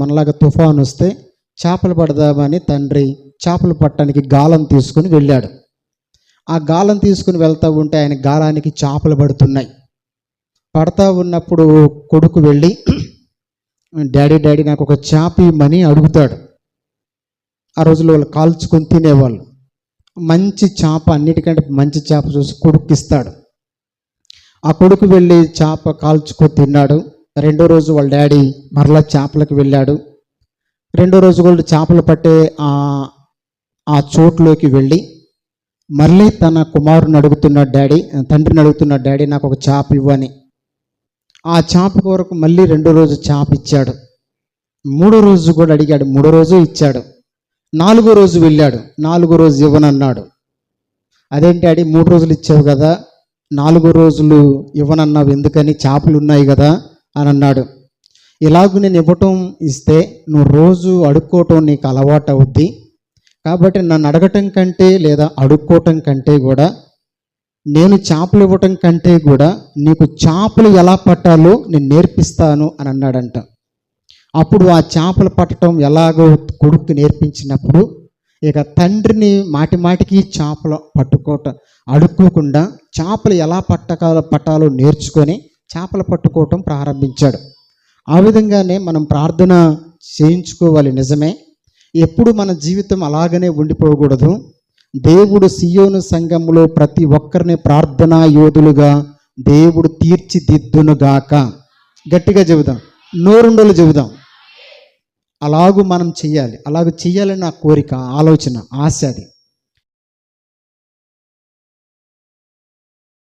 మనలాగా తుఫాన్ వస్తే చేపలు పడదామని తండ్రి చేపలు పట్టడానికి గాలం తీసుకుని వెళ్ళాడు. ఆ గాలం తీసుకుని వెళ్తూ ఉంటే ఆయన గాలానికి చేపలు పడుతున్నాయి. పడతా ఉన్నప్పుడు కొడుకు వెళ్ళి డాడీ డాడీ నాకు ఒక చేప ఇమ్మని అడుగుతాడు. ఆ రోజుల్లో వాళ్ళు కాల్చుకొని తినేవాళ్ళు. మంచి చేప అన్నిటికంటే మంచి చేప చూసి కొడుకు ఇస్తాడు ఆ కొడుకు వెళ్ళి చేప కాల్చుకొని తిన్నాడు. రెండో రోజు వాళ్ళ డాడీ మరలా చేపలకు వెళ్ళాడు. రెండో రోజు కూడా చేపలు పట్టే ఆ ఆ చోట్లోకి వెళ్ళి మళ్ళీ తన కుమారుని అడుగుతున్న డాడీ తండ్రిని అడుగుతున్న డాడీ నాకు ఒక చేప ఇవ్వని ఆ చేప కొరకు మళ్ళీ రెండో రోజు చేప ఇచ్చాడు. మూడో రోజు కూడా అడిగాడు మూడో రోజు ఇచ్చాడు. నాలుగో రోజు వెళ్ళాడు నాలుగో రోజు ఇవ్వనన్నాడు. అదేంటి డాడీ మూడు రోజులు ఇచ్చావు కదా నాలుగో రోజులు ఇవ్వనన్నావు ఎందుకని? చేపలు ఉన్నాయి కదా అని అన్నాడు. ఇలాగ నేను ఇవ్వటం ఇస్తే నువ్వు రోజు అడుక్కోవటం నీకు అలవాటు అవుద్ది. కాబట్టి నన్ను అడగటం కంటే లేదా అడుక్కోవటం కంటే కూడా నేను చేపలు ఇవ్వటం కంటే కూడా నీకు చేపలు ఎలా పట్టాలో నేను నేర్పిస్తాను అని అన్నాడంట. అప్పుడు ఆ చేపలు పట్టడం ఎలాగో కొడుకు నేర్పించినప్పుడు ఇక తండ్రిని మాటి మాటికి చేపలు పట్టుకోవటం అడుక్కోకుండా చేపలు ఎలా పట్టకాలో పట్టాలో నేర్చుకొని చేపలు పట్టుకోవటం ప్రారంభించాడు. ఆ విధంగానే మనం ప్రార్థన చేయించుకోవాలి నిజమే. ఎప్పుడు మన జీవితం అలాగనే ఉండిపోకూడదు. దేవుడు సియోను సంఘంలో ప్రతి ఒక్కరిని ప్రార్థనా యోధులుగా దేవుడు తీర్చిదిద్దునుగాక. గట్టిగా చెబుదాం నోరుండలు చెబుదాం. అలాగూ మనం చెయ్యాలి. అలాగ చెయ్యాలని నా కోరిక ఆలోచన ఆశ అది.